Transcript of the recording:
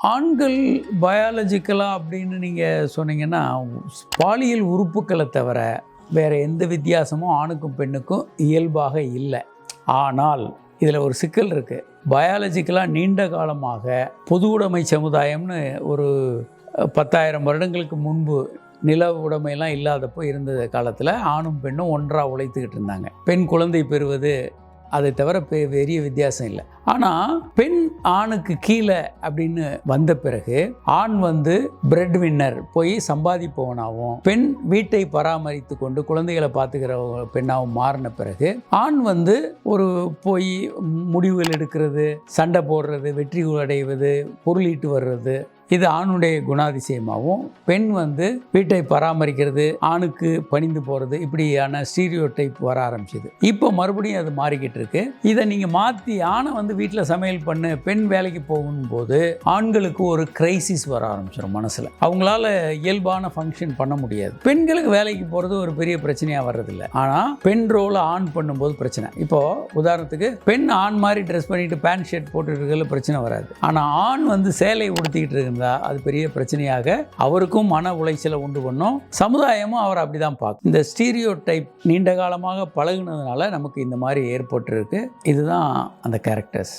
ஆண்கள் பயாலஜிக்கலாக அப்படின்னு நீங்கள் சொன்னீங்கன்னா பாலியல் உறுப்புக்களை தவிர வேறு எந்த வித்தியாசமும் ஆணுக்கும் பெண்ணுக்கும் இயல்பாக இல்லை. ஆனால் இதில் ஒரு சிக்கல் இருக்குது பயாலஜிக்கலாக நீண்ட காலமாக பொது உடைமை சமுதாயம்னு ஒரு பத்தாயிரம் வருடங்களுக்கு முன்பு நில உடைமையெல்லாம் இல்லாதப்போ இருந்த காலத்தில் ஆணும் பெண்ணும் ஒன்றாக உழைத்துக்கிட்டு இருந்தாங்க. பெண் குழந்தை பெறுவது அதை தவிர பெ பெரிய வித்தியாசம் இல்லை. ஆனால் பெண் ஆணுக்கு கீழே அப்படின்னு வந்த பிறகு ஆண் வந்து பிரெட் வின்னர் போய் சம்பாதிப்பவனாகவும் பெண் வீட்டை பராமரித்து கொண்டு குழந்தைகளை பார்த்துக்கிற பெண்ணாகவும் மாறின பிறகு ஆண் வந்து ஒரு போய் முடிவுகள் எடுக்கிறது சண்டை போடுறது வெற்றி அடைவது பொருளீட்டு வர்றது இது ஆணுடைய குணாதிசயமாகவும் பெண் வந்து வீட்டை பராமரிக்கிறது ஆணுக்கு பணிந்து போகிறது இப்படியான ஸ்டீரியோ டைப் வர ஆரம்பிச்சது. இப்போ மறுபடியும் அது மாறிக்கிட்டு இருக்கு. இதை நீங்கள் மாற்றி ஆணை வந்து வீட்டில் சமையல் பண்ணு பெண் வேலைக்கு போகும்போது ஆண்களுக்கு ஒரு கிரைசிஸ் வர ஆரம்பிச்சிடும் மனசில். அவங்களால இயல்பான ஃபங்க்ஷன் பண்ண முடியாது. பெண்களுக்கு வேலைக்கு போகிறது ஒரு பெரிய பிரச்சனையாக வர்றதில்லை. ஆனால் பெண் ரோலை ஆன் பண்ணும்போது பிரச்சனை. இப்போ உதாரணத்துக்கு பெண் ஆண் மாதிரி ட்ரெஸ் பண்ணிட்டு பேண்ட் ஷர்ட் போட்டுட்டு இருக்கிறதுல பிரச்சனை வராது. ஆனால் ஆண் வந்து சேலை உடுத்திக்கிட்டு இருந்தால் அது பெரிய பிரச்சனையாக அவருக்கும் மன உளைச்சலை உண்டு பண்ணும். சமுதாயமும் அவர் அப்படி தான் பார்க்கும். இந்த ஸ்டீரியோ டைப் நீண்ட காலமாக பழகுனதுனால நமக்கு இந்த மாதிரி ஏற்பட்டிருக்கு. இதுதான் அந்த கேரக்டர்ஸ்.